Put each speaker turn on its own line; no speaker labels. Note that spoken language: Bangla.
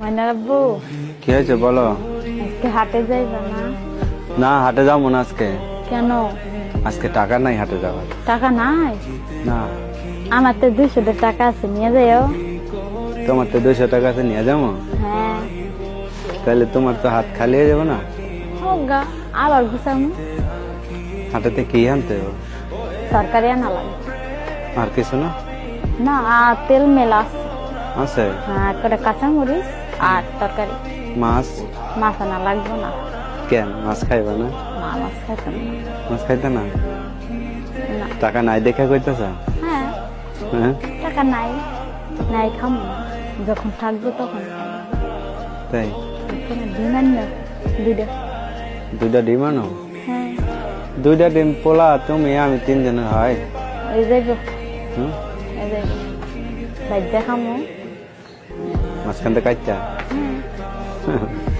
ময়নার
কি হয়েছে বলো?
আজকে হাটে যাইবা না?
না হাটে যাব না আজকে।
কেন?
আজকে টাকা নাই হাটে যাওয়ার।
টাকা নাই?
না।
আমার তো দুইশো টাকা আছে নিয়ে যাইও।
তোমার তো দুশো টাকা আছে নিয়ে যাব?
হ্যাঁ।
তাহলে তোমার তো হাত খালি হয়ে যাবে না?
হোক গা আবার গুছামু।
হাটেতে কি আনতে হবে?
তরকারি আনা লাগে।
আর কিছু না?
না তেল মেলা আছে।
আছে।
হ্যাঁ করে কাঁচামরিচ আর তরকারি।
মাছ?
মাছ আনা লাগবে না।
কেন? মাছ খাইবা না?
না মাছ খাইতাম না।
মাছ খাইতে না?
না।
টাকা নাই দেখে কইতেছ?
হ্যাঁ।
হ্যাঁ?
টাকা নাই। নাই খামো। না যখন থাকব তখন।
তাই?
ডিম আনি না দুইটা।
দুইটা ডিম আনো?
হ্যাঁ।
দুইটা ডিম পোলা তুমি আমি তিনজনের হয়
ওই যাইব।
হুম?
ওই যাইব। বাইর দেখামো
মাঝখান থেকে
হ্যাঁ